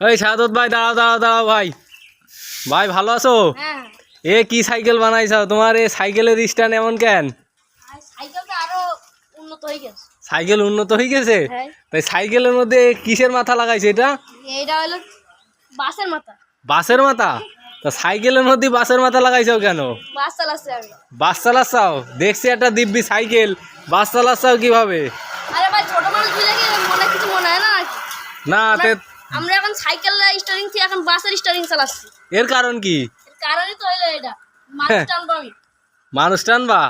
ওই সাদত ভাই দাঁড়াও দাঁড়াও দাঁড়াও ভাই। ভাই ভালো আছো? হ্যাঁ। এ কি সাইকেল বানাইছো? তোমার এ সাইকেলের স্ট্যান্ড এমন কেন? সাইকেল উন্নত হয়ে গেছে? হ্যাঁ। তাই সাইকেলের মধ্যে কিসের মাথা লাগাইছে এটা? হলো বাসের মাথা। বাসের মাথা? তা সাইকেলের মধ্যে বাসের মাথা লাগাইছো কেন? বাস চালাচ্ছে বাস চালাচ্ছাও? দেখছি একটা দিব্যি সাইকেল। বাস চালাচ্ছাও কীভাবে? আরে ভাই ছোট মানুষ মনে কিছু মনে হয় না না। তে আমরা এখন সাইকেল স্টারিং থেকে এখন বাসের স্টারিং চালাচ্ছি। এর কারণ কি? কারণই তো হইল এটা। মানুষ টানবো আমি। মানুষ টানবা?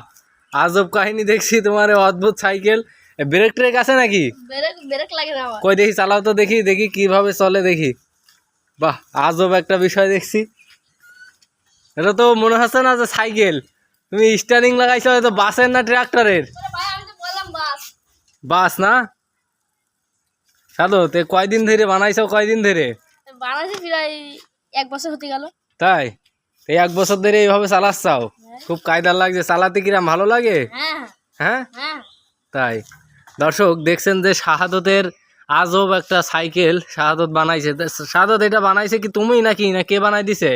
আজব কাহিনী দেখছি তোমার অদ্ভুত সাইকেল। ব্রেক ট্রেক আছে নাকি? ব্রেক ব্রেক লাগে না কই দেখি চালাও তো দেখি দেখি কীভাবে চলে দেখি। বাহ আজব একটা বিষয় দেখছি। এটা তো মনে হচ্ছে না যে সাইকেল। তুমি স্টারিং লাগাইছো হয়তো বাসের না ট্রাক্টরের বাস না? সাধু তে কয়দিন ধরে বানাইছো কয়দিন ধরে? বানাইছে প্রায় এক বছর হতে গেল। তাই? এই এক বছর ধরে এইভাবে চালাচ্ছাও? খুব কায়দার লাগছে। চালাতে কিরাম ভালো লাগে? হ্যাঁ। হ্যাঁ? হ্যাঁ। তাই। দর্শক দেখছেন যে শাহাদতের আজব একটা সাইকেল শাহাদত বানাইছে। শাহাদত এটা বানাইছে কি তুমি নাকি? না কে বানাই দিছে?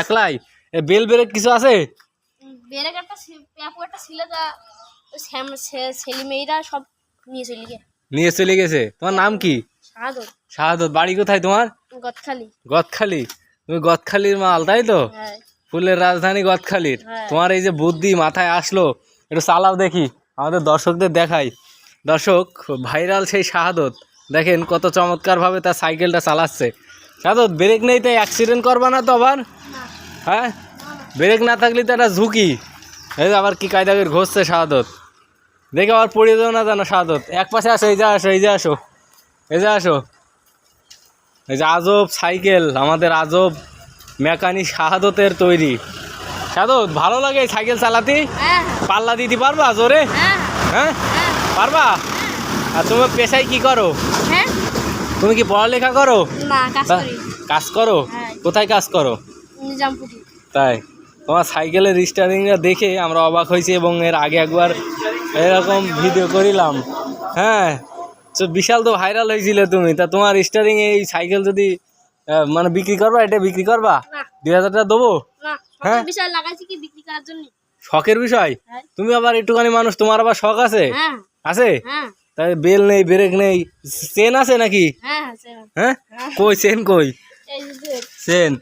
একলাই বেল ব্রেক কিছু আছে? ব্রেক একটা ছেলে মেয়েরা সব নিয়ে চলে গিয়ে নিয়ে চলে গেছে। তোমার নাম কি? শাহাদত। বাড়ি কোথায় তোমার? গতখালি গদখালি। তুমি গদখালির মাল তাই তো? হ্যাঁ। ফুলের রাজধানী গদখালির। হ্যাঁ। তোমার এই যে বুদ্ধি মাথায় আসলো একটু চালাও দেখি আমাদের দর্শকদের দেখাই। দর্শক ভাইরাল সেই শাহাদত। দেখেন কত চমৎকারভাবে তার সাইকেলটা চালাচ্ছে। শাহাদত ব্রেক নেই তাই অ্যাক্সিডেন্ট করবা না তো আবার? হ্যাঁ? ব্রেক না থাকলে তো একটা ঝুঁকি। এই আবার কি কায়দা করে ঘষছে শাহাদত। দেখে আবার পড়িয়ে দেবো না জানো শাহাদত এক পাশে আসো এই যে আসো এই যে আসো এই যে আসো। এই যে আজব সাইকেল আমাদের আজব মেকানিক শাহাদতের তৈরি। শাহাদত ভালো লাগে সাইকেল চালাতে? হ্যাঁ। পাল্লা দিতে পারবা জোরে? হ্যাঁ। হ্যাঁ? হ্যাঁ। পারবা? আর তোমার পেশায় কি করো? তুমি কি পড়ালেখা করো? কাজ করো। কোথায় কাজ করো? তাই। তোমার সাইকেলের স্টারিংটা দেখে আমরা অবাক হয়েছি এবং এর আগে একবার এরকম ভিডিও করিলাম। হ্যাঁ তো বিশাল তো ভাইরাল হয়েছিল তুমি। তা তোমার স্টারিং এই সাইকেল যদি মানে বিক্রি করবা এটা বিক্রি করবা? দুই হাজার টাকা দেবো? হ্যাঁ? শখের বিষয়? হ্যাঁ। তুমি আবার একটুখানি মানুষ তোমার আবার শখ আছে? হ্যাঁ। আছে? হ্যাঁ। তাই বেল নেই ব্রেক নেই চেন আছে নাকি? হ্যাঁ কই চেন কই? চেন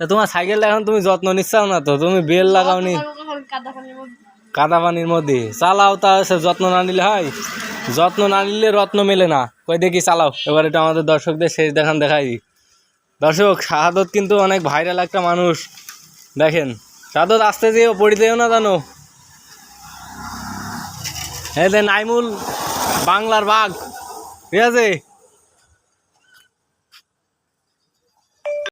তা তোমার সাইকেলটা এখন তুমি যত্ন নিচ্ছাও না তো? তুমি বেল লাগাওনি। কাদা পানির মধ্যে। চালাও তা যত্ন না নিলে হয়। যত্ন না নিলে রত্ন মেলে না। কই দেখি চালাও। এবার এটা আমাদের দর্শকদের শেষ দেখান দেখাই দর্শক, শাহাদত কিন্তু অনেক ভাইরাল একটা মানুষ। দেখেন, শাহাদত আসতে যেও পড়ি যেও না জানো? এই যে নাইমুল, বাংলার বাঘ। ঠিক আছে?